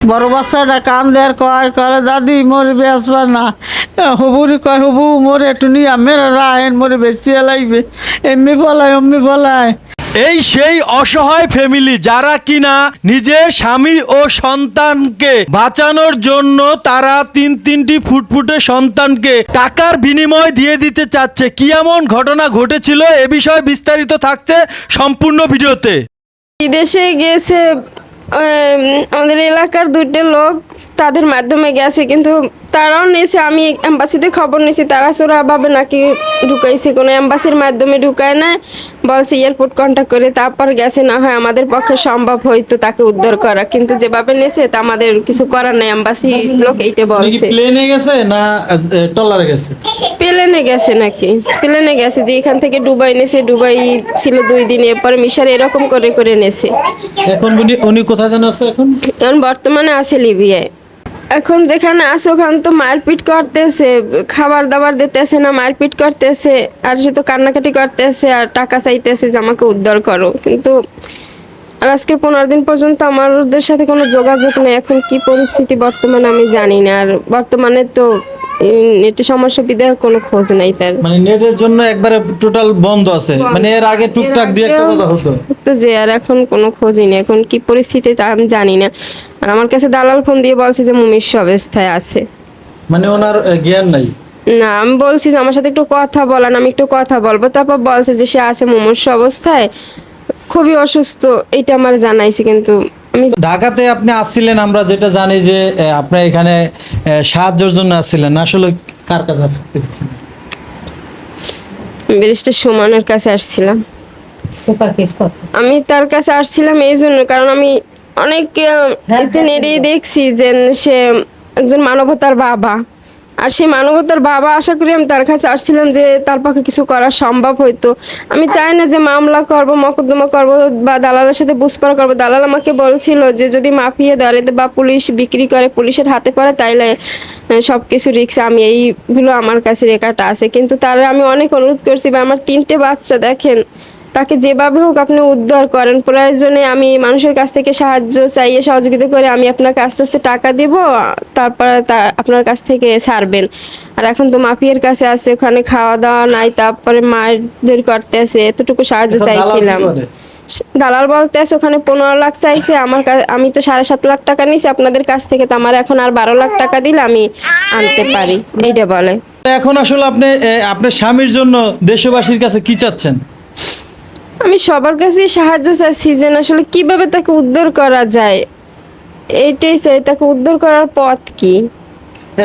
বড় বাচ্চাটা কান দেয়ার কয় কয় দাদি মোরে বেসবার না। হবুরি কয় হবু মোরে একটু নিয়ে মেরে রায়ন মোরে বেশি লাগবে এমনি বলায় অমনি বলায়। এই সেই অসহায় ফ্যামিলি যারা কিনা নিজের স্বামী ও সন্তানকে বাঁচানোর জন্য তারা তিন তিনটি ফুটফুটে সন্তানকে টাকার বিনিময় দিয়ে দিতে চাচ্ছে। কি এমন ঘটনা ঘটেছিল? এ বিষয়ে বিস্তারিত থাকছে সম্পূর্ণ ভিডিওতে। বিদেশে গেছে আমাদের এলাকার দুইটা লোক তাদের মাধ্যমে গেছে কিন্তু তারাও নিয়েছে আমি অ্যাম্বাসিতে খবর নিয়েছি তারা চোরাভাবে নাকি ঢুকাইছে কোনো অ্যাম্বাসির মাধ্যমে ঢুকায় না বলছে এয়ারপোর্ট কন্ট্যাক্ট করে তারপর গেছে না হয় আমাদের পক্ষে সম্ভব হয়তো তাকে উদ্ধার করা কিন্তু যেভাবে নিয়েছে তা আমাদের কিছু করার নেই অ্যাম্বাসি লোক এইটা বলছে। প্লেনে গেছে না টলারে গেছে? প্লেনে গেছে নাকি প্লেনে গেছে যে এখান থেকে ডুবাই নেছে ডুবাই ছিল দুই দিন এরপরে মিশার এরকম করে করে নেছে এখন উনি কোথায় যেন আছে এখন? এখন বর্তমানে আছে লিবিয়ায়। এখন যেখানে আছে, ওখান তো মারপিট করতেছে খাবার দাবার দিতেছে না, মারপিট করতেছে, আর সে তো কান্নাকাটি করতেছে, আর টাকা চাইতেছে যে আমাকে উদ্ধার করো। কিন্তু আর আজকের পনেরো দিন পর্যন্ত আমার ওদের সাথে কোনো যোগাযোগ নেই, এখন কি পরিস্থিতি বর্তমানে আমি জানি না। আর বর্তমানে তো নেটে সমস্যা বিধায় কোনো খোঁজ নাই তার। মানে নেটের জন্য একবারে টোটাল বন্ধ আছে। মানে এর আগে টুকটাক দুই একটা কথা হতো। তো যে আর এখন কোনো খোঁজই নেই। এখন কি পরিস্থিতি তা আমি জানি না। আর আমার কাছে দালাল ফোন দিয়ে বলছে যে মুমিষ্য অবস্থায় আছে। মানে ওনার জ্ঞান নাই? না আমি বলছি যে আমার সাথে একটু কথা বলেন আমি একটু কথা বলব। তারপর বলছে যে সে আছে মুমূর্ষ অবস্থায়। খুবই অসুস্থ এটা আমার জানাইছে কিন্তু ঢাকাতে আপনি আসছিলেন আমরা যেটা জানি যে আপনি এখানে সাহায্যের জন্য আসছিলেন। আসলে কার কাছে আসছিলেন ব্যারিস্টার সুমনের কাছে আসছিলাম। আমি তার কাছে আসছিলাম এই জন্য কারণ আমি অনেক হ্যাঁ, দেখছি যে সে একজন মানবতার বাবা। আর সেই মানবতার বাবা, আশা করি আমি তার কাছে আসছিলাম যে তার পক্ষে কিছু করা সম্ভব হইতো আমি চাই না যে মামলা করব, মকদ্দমা করব বা দালালের সাথে বুঝপার করব। দালাল আমাকে বলছিল যে যদি মাফিয়ে ধরে বা পুলিশ বিক্রি করে, পুলিশের হাতে পড়ে, তাইলে সব কিছু রিক্স আমি এইগুলো আমার কাছে রেখাটা আছে। কিন্তু তারা আমি অনেক অনুরোধ করছি বা আমার তিনটে বাচ্চা দেখেন তাকে যেভাবে হোক আপনি উদ্ধার করেন। প্রয়োজনে আমি মানুষের কাছ থেকে সাহায্য চাইয়ে সহযোগিতা করে আমি আপনাকে আস্তে আস্তে টাকা দিব তারপরে তা আপনার কাছ থেকে ছাড়বেন। আর এখন তো মাফিয়ার কাছে আছে ওখানে খাওয়া দাওয়া নাই তারপরে মারধর করতে আছে এতটুকু সাহায্য চাইছিলাম। দালাল বলতে আছে ওখানে পনেরো লাখ চাইছে আমার আমি তো সাড়ে সাত লাখ টাকা নিয়েছি আপনাদের কাছ থেকে তো আমার এখন আর বারো লাখ টাকা দিলে আমি আনতে পারি এইটা বলে। এখন আসলে আপনি আপনার স্বামীর জন্য দেশবাসীর কাছে কি চাচ্ছেন? আমি সবার কাছেই সাহায্য চাইছি যে না আসলে কীভাবে তাকে উদ্ধার করা যায়। এইটাই চাই তাকে উদ্ধার করার পথ কি?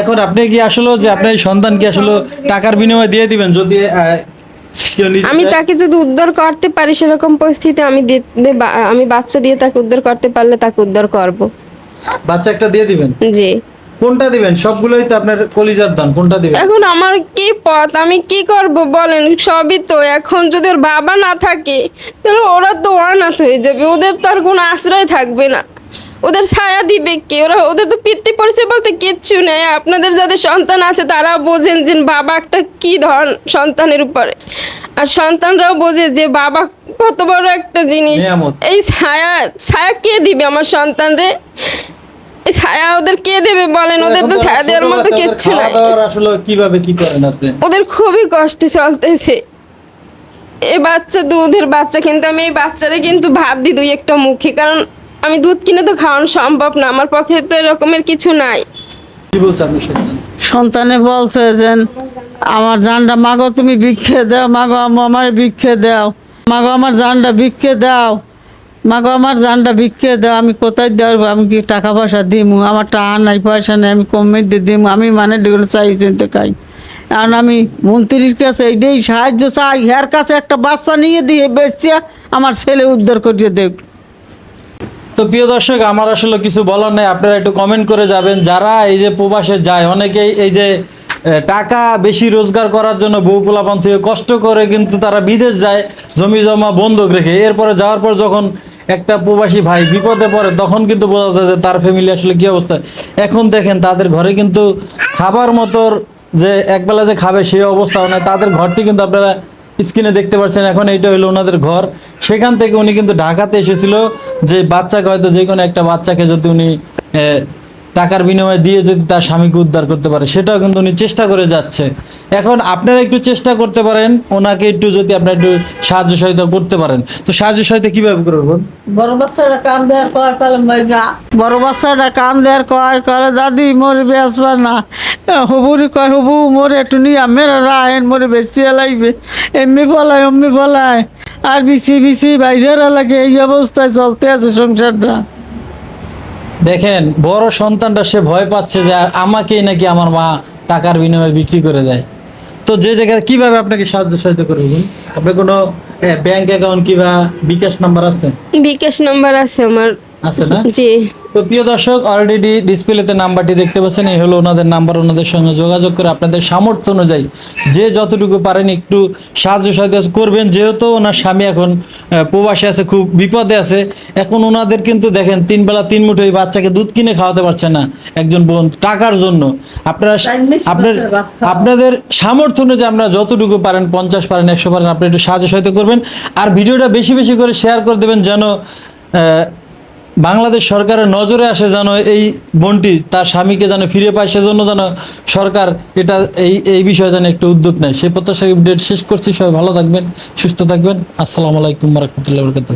এখন আপনি কি আসলে যে আপনার এই সন্তানকে আসলে টাকার বিনিময়ে দিয়ে দিবেন? যদি আমি তাকে যদি উদ্ধার করতে পারি সেরকম পরিস্থিতি আমি আমি বাচ্চা দিয়ে তাকে উদ্ধার করতে পারলে তাকে উদ্ধার করব। বাচ্চা একটা দিয়ে দিবেন? জি। কোনটা দিবেন? সবগুলোই তো আপনার কলিজার দান কোনটা দিবেন? এখন আমার কি পথ? আমি কি করব বলেন? সবই তো এখন যদি ওর বাবা না থাকে তাহলে ওরা তো অনাথ হয়ে যাবে। ওদের তো আর কোনো আশ্রয় থাকবে না। ওদের ছায়া দিবে কে? ওরা ওদের তো পিতৃ পরিচয় বলতে কিচ্ছু নেই। আপনাদের যাদের সন্তান আছে তারা বোঝেন যে বাবা একটা কি ধন সন্তানের উপরে। আর সন্তানরাও বোঝে যে বাবা কত বড় একটা জিনিস। এই ছায়া ছায়া কে দিবে আমার সন্তানরে? ছায়া ওদের কে দেবে বলেন? ওদের তো ছায়া দেওয়ার মতো কিচ্ছু নাই। আসলে কীভাবে কি করেন আপনি? ওদের খুবই কষ্টে চলতেছে। এই বাচ্চা দুধের বাচ্চা কিন্তু আমি এই বাচ্চারে কিন্তু ভাত দিই দুই একটা মুখে কারণ আমি দুধ কিনে তো খাওয়ানো সম্ভব না আমার পক্ষে তো এরকমের কিছু নাই। কি বলছেন আপনি সন্তানে বলছে যে আমার জানটা মাগো তুমি ভিক্ষে দাও মাগো আম- আমার ভিক্ষে দাও মাগো আমার জানটা ভিক্ষে দাও। মাগো, আমার জানটা ভিক্ষে দাও, আমি কোথায় দেওয়ার আমি কি টাকা পয়সা দিমু? আমার টাকা নাই, পয়সা নেই, আমি কমে দিয়ে দিমু। আমি মানে যেগুলো চাই চিনতে খাই কারণ আমি মন্ত্রীর কাছে এইটাই সাহায্য চাই, হের কাছে একটা বাচ্চা নিয়ে দিয়ে বেচিয়া আমার ছেলে উদ্ধার করিয়ে দেখ তো প্রিয় দর্শক, আমার আসলে কিছু বলার নেই, আপনারা একটু কমেন্ট করে যাবেন। যারা এই যে প্রবাসে যায়, অনেকেই এই যে টাকা বেশি রোজগার করার জন্য বউ পোলাপান থেকে কষ্ট করে কিন্তু তারা বিদেশ যায়, জমি জমা বন্ধক রেখে। এরপরে যাওয়ার পর যখন একটা প্রবাসী ভাই বিপদে পড়ে, তখন কিন্তু বোঝা যায় যে তার ফ্যামিলি আসলে কি অবস্থা। এখন দেখেন, তাদের ঘরে কিন্তু খাবার মতোর যে একবেলা যে খাবে সেই অবস্থাও নয় তাদের ঘরটি কিন্তু আপনারা স্ক্রিনে দেখতে পাচ্ছেন। এখন এইটা হলো ওনাদের ঘর। সেখান থেকে উনি কিন্তু ঢাকাতে এসেছিল যে বাচ্চাকে হয়তো যে কোনো একটা বাচ্চাকে যদি উনি টাকার বিনিময়ে দিয়ে যদি তার স্বামীকে উদ্ধার করতে পারে, সেটাও কিন্তু উনি চেষ্টা করে যাচ্ছে। এখন আপনারা একটু চেষ্টা করতে পারেন, ওনাকে একটু যদি আপনারা একটু সাহায্য সহায়তা করতে পারেন। তো সাহায্য সহায়তা কীভাবে করবেন বড় বাচ্চাটা কান দেওয়ার কয় কলে বড় বাচ্চাটা কান দেওয়ার কয় কলে দাদি মরে বেসবার না। হবুরি কয়, হবু, মরে একটু নিয়ে, মেরে রায়ন মরে বেশি লাগবে। এমনি বলায়, অমনি বলায়। আর বিসি বিসি বাইরের লাগে, এই অবস্থায় চলতে আছে সংসারটা। দেখেন, বড় সন্তানটা সে ভয় পাচ্ছে যে আমাকেই নাকি আমার মা টাকার বিনিময়ে বিক্রি করে দেয়। তো যে জায়গায় কীভাবে আপনাকে সাহায্য সহায়তা করবেন আপনার কোনো ব্যাংক অ্যাকাউন্ট কিংবা বিকাশ নাম্বার আছে? বিকাশ নাম্বার আছে আমার। আছে না? জি। তো প্রিয় দর্শক অলরেডি ডিসপ্লেতে নাম্বারটি দেখতে পাচ্ছেন এই হলো ওনাদের নাম্বার ওনাদের সঙ্গে যোগাযোগ করে আপনাদের সামর্থ্য অনুযায়ী যে যতটুকু পারেন একটু সাহায্য সহায়তা করবেন যেহেতু ওনার স্বামী এখন প্রবাসে আছে খুব বিপদে আছে। এখন ওনাদের কিন্তু দেখেন তিন বেলা তিন মুঠো এই বাচ্চাকে দুধ কিনে খাওয়াতে পারছে না একজন বোন টাকার জন্য। আপনারা আপনার আপনাদের সামর্থ্য অনুযায়ী আপনারা যতটুকু পারেন পঞ্চাশ পারেন একশো পারেন আপনি একটু সাহায্য সহায়তা করবেন। আর ভিডিওটা বেশি বেশি করে শেয়ার করে দেবেন যেন আহ, বাংলাদেশ সরকারের নজরে আসে যেন এই বোনটি তার স্বামীকে যেন ফিরে পায়, সেজন্য যেন সরকার এটা এই এই বিষয়ে যেন একটা উদ্যোগ নেয়। সেই প্রত্যাশা ডেট শেষ করছি, সবাই ভালো থাকবেন, সুস্থ থাকবেন। আসসালামু আলাইকুম রহমতুল্লাহ বরকাতুহ।